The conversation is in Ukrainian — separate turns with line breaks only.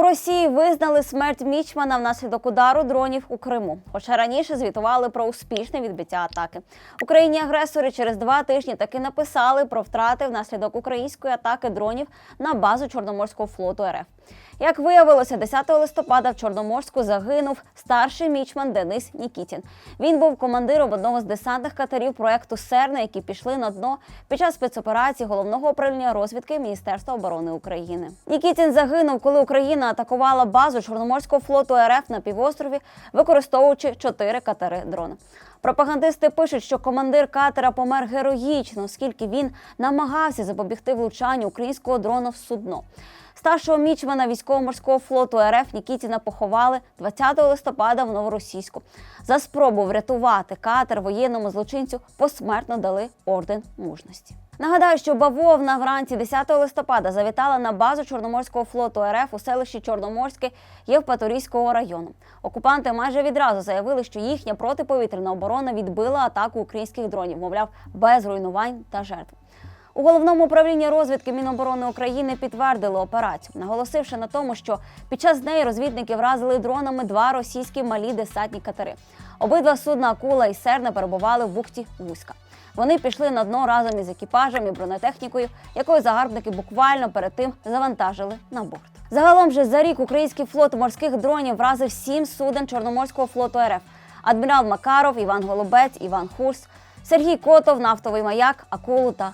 У Росії визнали смерть Мічмана внаслідок удару дронів у Криму. Хоча раніше звітували про успішне відбиття атаки. Україні агресори через два тижні таки написали про втрати внаслідок української атаки дронів на базу Чорноморського флоту РФ. Як виявилося, 10 листопада в Чорноморську загинув старший мічман Денис Нікітін. Він був командиром одного з десантних катерів проекту Серна, які пішли на дно під час спецоперації головного управління розвідки Міністерства оборони України. Нікітін загинув, коли Україна атакувала базу Чорноморського флоту РФ на півострові, використовуючи чотири катери дрона. Пропагандисти пишуть, що командир катера помер героїчно, оскільки він намагався запобігти влучанню українського дрона в судно. Старшого мічмана військово-морського флоту РФ Нікітіна поховали 20 листопада в Новоросійську. За спробу врятувати катер воєнному злочинцю посмертно дали орден мужності. Нагадаю, що бавовна вранці 10 листопада завітала на базу Чорноморського флоту РФ у селищі Чорноморське Євпаторійського району. Окупанти майже відразу заявили, що їхня протиповітряна оборона відбила атаку українських дронів, мовляв, без руйнувань та жертв. У головному управлінні розвідки Міноборони України підтвердили операцію, наголосивши на тому, що під час неї розвідники вразили дронами два російські малі десантні катери. Обидва судна Акула і Серна перебували в бухті Вузька. Вони пішли на дно разом із екіпажем і бронетехнікою, якою загарбники буквально перед тим завантажили на борт. Загалом же за рік український флот морських дронів вразив сім суден Чорноморського флоту РФ. Адмірал Макаров, Іван Голубець, Іван Хурс, Сергій Котов, нафтовий маяк, Акулу та